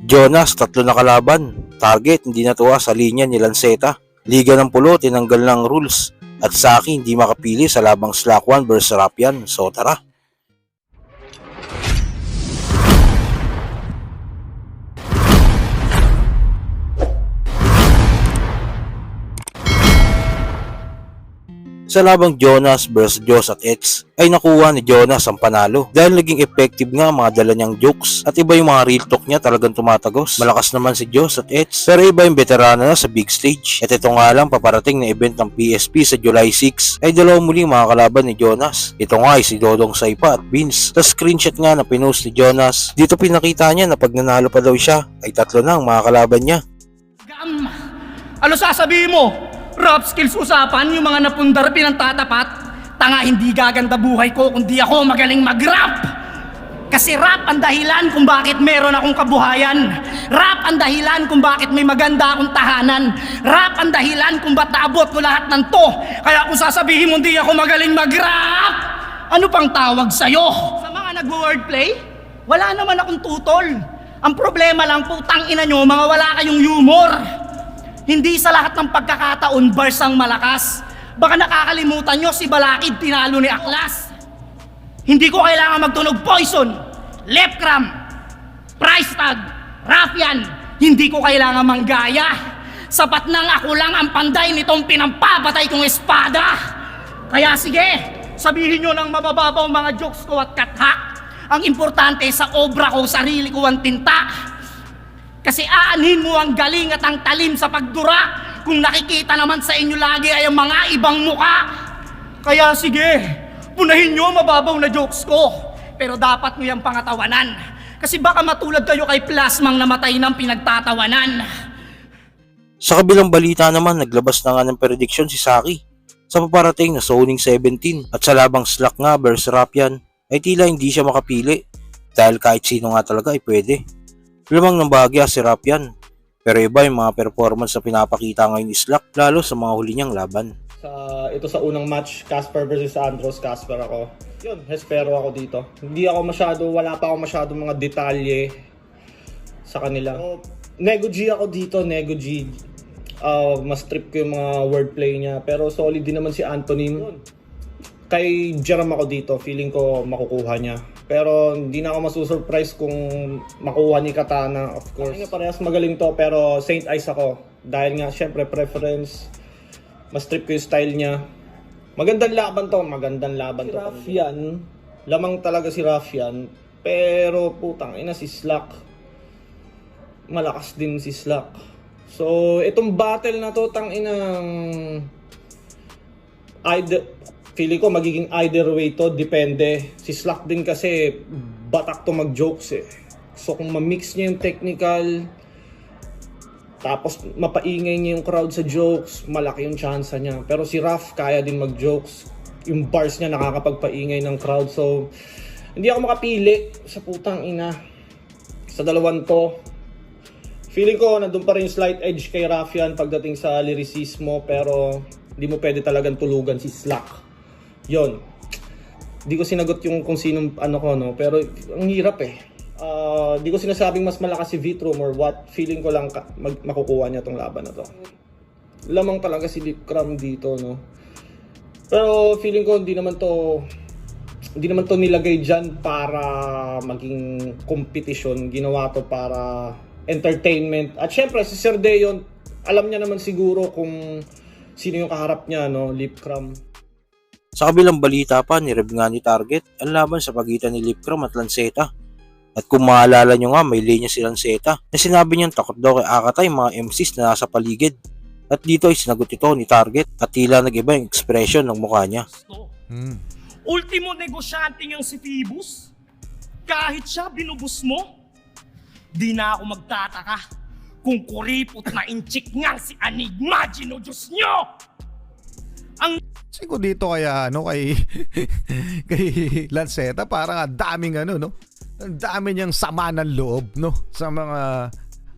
Jonas, tatlo na kalaban. Target, hindi natuwa sa linya ni Lanceta. Liga ng Pulo, tinanggal ng rules. At Saki, hindi makapili sa labang Slack 1 versus Rapian. So tara. Sa labang Jonas versus Diyos at X ay nakuha ni Jonas ang panalo dahil naging effective nga mga dala niyang jokes at iba yung mga real talk niya talagang tumatagos. Malakas naman si Diyos at X pero iba yung veterano na sa big stage. At ito nga lang paparating na event ng PSP sa July 6 ay dalawa muling mga kalaban ni Jonas. Ito nga ay si Dodong Saipa at Vince. Sa screenshot nga na pinost ni Jonas, dito pinakita niya na pag nanalo pa daw siya ay tatlo na ang mga kalaban niya. Gam! Ano sasabihin mo? Rap skills usapan, yung mga napundar pinantatapat? Tanga, hindi gaganda buhay ko kung di ako magaling mag-rap! Kasi rap ang dahilan kung bakit meron akong kabuhayan. Rap ang dahilan kung bakit may maganda akong tahanan. Rap ang dahilan kung ba't naabot ko lahat ng to. Kaya kung sasabihin mo di ako magaling mag-rap, ano pang tawag sa'yo? Sa mga nag-wordplay, wala naman akong tutol. Ang problema lang, putang ina nyo, mga wala kayong humor. Hindi sa lahat ng pagkakataon bars ang malakas. Baka nakakalimutan nyo si Balakid tinalo ni Aklas. Hindi ko kailangan magtunog poison, lepcram, price tag, rafyan. Hindi ko kailangan manggaya. Sapat nang ako lang ang panday nitong pinampapatay kong espada. Kaya sige, sabihin nyo ng mabababaw mga jokes ko at kathak. Ang importante sa obra ko, sarili ko ang tinta. Kasi aanhin mo ang galing at ang talim sa pagdura kung nakikita naman sa inyo lagi ay ang mga ibang muka. Kaya sige, punahin nyo mababaw na jokes ko. Pero dapat nyo yung pangatawanan. Kasi baka matulad kayo kay Plasmang namatay ng pinagtatawanan. Sa kabilang balita naman, naglabas na nga ng prediction si Saki sa paparating na zoning 17 at sa labang slack nga versus Rapian ay tila hindi siya makapili dahil kahit sino nga talaga ay pwede. Lamang ng bahagya si Rapian pero iba yung mga performance na pinapakita ngayon ni Slack lalo sa mga huli niyang laban. sa ito sa unang match, Casper versus Andros, Casper ako. Yun, Hespero ako dito. Hindi ako masyado, wala pa ako masyado mga detalye sa kanila. So, Nego G ako dito, Nego G. Uh, mas trip ko yung mga wordplay niya. Pero solid din naman si Anthony. Kay Jerome ako dito, feeling ko makukuha niya. Pero hindi na ako masusurprise kung makuha ni Katana, of course. Nga parehas magaling to, pero Saint Ice ako. Dahil nga, syempre, preference, mas trip ko yung style niya. Magandang laban to, magandang laban to. Raffian, lamang talaga si Raffian. Pero putang ina si Slack. Malakas din si Slack. So, itong battle na to, tang inang either feeling ko magiging either way to depende. Si Slack din kasi batak to mag jokes eh. So kung ma-mix niya yung technical tapos mapaingay niya yung crowd sa jokes malaki yung chance niya. Pero si Raf kaya din mag jokes yung bars niya nakakapagpaingay ng crowd. So hindi ako makapili sa putang ina. Sa dalawan to Feeling ko nandun pa rin yung slight edge kay Rafian pagdating sa lyricismo pero hindi mo pwede talagang tulugan si Slack. Yon. Di ko sinagot yung kung sinong ano ko no, pero ang hirap eh. Ah, di ko sinasabing mas malakas si Vitrum or what. Feeling ko lang mag- makukuha niya tong laban na to. Lamang talaga si Lipcram dito no. Pero feeling ko hindi naman to hindi naman to nilagay dyan para maging competition. Ginawa to para entertainment. At syempre, si Sir Deon, alam niya naman siguro kung sino yung kaharap niya, no? Lipcram. Sa kabilang balita pa, nireb nga ni Target ang laban sa pagitan ni Lipcram at Lanceta. At kung maalala nyo nga, may linya si Lanceta na sinabi niyang takot daw kay Akatay mga MCs na nasa paligid. At dito ay sinagot ito ni Target at tila nag-iba yung expression ng mukha niya. Hmm. Ultimo negosyante niyang si Phoebus. Kahit siya binubus mo, di na ako magtataka kung kuripot na inchik ngang si Enigma, Gino Diyos niyo! Ang Siguro dito kaya ano kay kay Lanceta parang ang daming ano no. Ang dami niyang sama ng loob no sa mga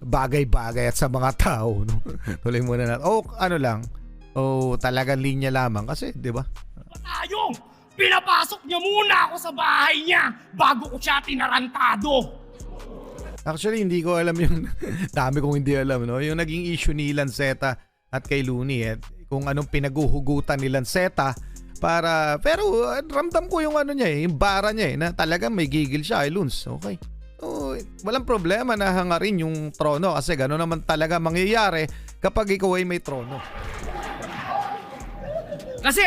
bagay-bagay at sa mga tao no. Tuloy muna natin. Oh, ano lang. Oh, talagang linya lamang kasi, 'di ba? patayong! Pinapasok niya muna ako sa bahay niya bago ko siya tinarantado. Actually, hindi ko alam yung dami kong hindi alam, no? Yung naging issue ni Lanceta at kay Looney, eh, kung anong pinaguhugutan ni Lanceta para pero uh, ramdam ko yung ano niya eh, yung bara niya eh, na talagang may gigil siya, ay Luns. Okay. So, walang problema na hangarin yung trono kasi gano'n naman talaga mangyayari kapag ikaw ay may trono. Kasi,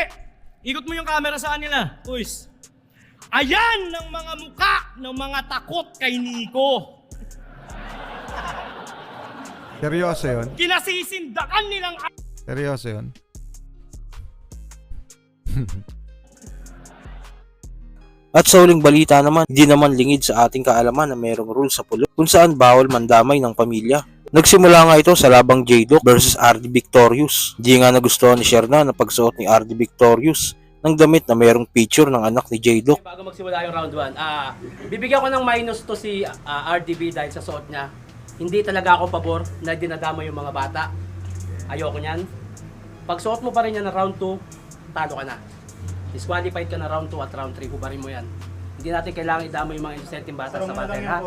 ikot mo yung camera sa kanila. Uys. Ayan ng mga muka ng mga takot kay Nico. Seryoso yun? Kinasisindakan nilang Seryoso yun? At sa huling balita naman, hindi naman lingid sa ating kaalaman na mayroong rule sa pulo kung saan bawal mandamay ng pamilya. Nagsimula nga ito sa labang J-Doc versus RD Victorious. Hindi nga nagustuhan ni Sherna na pagsuot ni RD Victorious ng damit na mayroong picture ng anak ni J-Doc. Bago magsimula yung round 1, ah bibigyan ko ng minus to si ah, RDB dahil sa suot niya. Hindi talaga ako pabor na dinadama yung mga bata. Ayoko niyan. Pag suot mo pa rin yan na round 2, talo ka na. Disqualified ka na round 2 at round 3, hubarin mo yan. Hindi natin kailangan idama yung mga innocenteng bata sa battle, ha?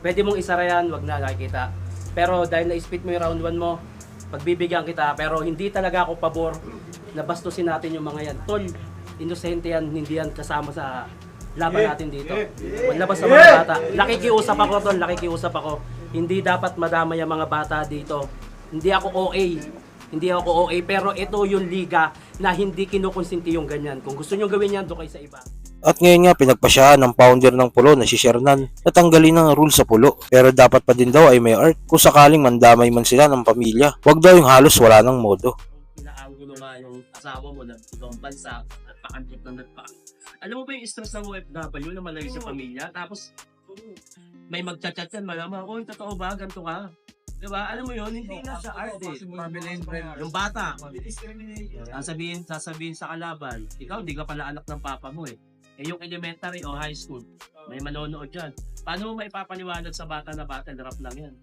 Pwede mong isara yan, wag na nakikita. Pero dahil na-split mo yung round 1 mo, pagbibigyan kita, pero hindi talaga ako pabor na bastusin natin yung mga yan. Tol, inosente yan, hindi yan kasama sa laban natin dito. Labas sa mga bata. Nakikiusap ako, tol, nakikiusap ako. Hindi dapat madama yung mga bata dito. Hindi ako OA. Hindi ako OA, pero ito yung liga na hindi kinukonsinti yung ganyan. Kung gusto nyo gawin yan, doon kayo sa iba. At ngayon nga pinagpasyahan ng founder ng pulo na si Shernan na tanggalin ang rule sa pulo. Pero dapat pa din daw ay may art kung sakaling mandamay man sila ng pamilya. Huwag daw yung halos wala ng modo. inaanggulo nga yung asawa mo na ibang bansa at pakantrip ng nagpakan. Alam mo ba yung stress ng OFW na malayo sa pamilya? Tapos, may magchat-chat yan, malamang, oy, totoo ba? Ganito ka? Diba? Alam mo yun, hindi na sa art eh. Yung bata, sasabihin, sasabihin sa kalaban, ikaw, hindi ka pala anak ng papa mo eh. Eh yung elementary o high school, may manonood dyan. Paano mo maipapaliwanag sa bata na battle rap lang yan?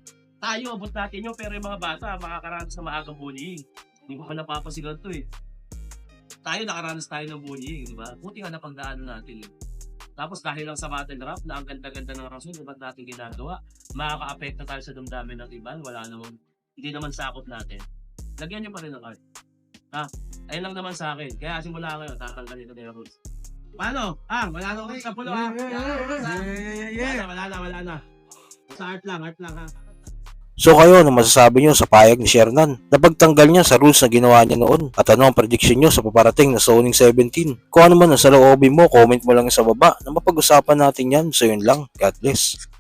Tayo, abot natin yun, pero yung mga bata, makakaranas sa maagang bullying. Hindi ko pa napapasigal to eh. Tayo nakaranas tayo ng bullying, di ba? Buti nga napagdaanan natin eh. Tapos dahil lang sa battle rap na ang ganda-ganda ng rason, ba't natin ginagawa? Makaka-apekto tayo sa damdamin ng iba, wala naman, hindi naman sakop natin. Lagyan niyo pa rin ng art. Ha? Ayun lang naman sa akin. Kaya simula ngayon, tatanggalin ko na yung rules. Paano? Ah, wala na ulit sa pulo ah. Wala na, wala na, wala na. Sa art lang, art lang ha. So kayo, ano masasabi nyo sa payag ni Shernan na pagtanggal niya sa rules na ginawa niya noon? At ano ang prediction nyo sa paparating na Zoning 17? Kung ano man ang sa loobin mo, comment mo lang sa baba na mapag-usapan natin yan. So yun lang. God bless.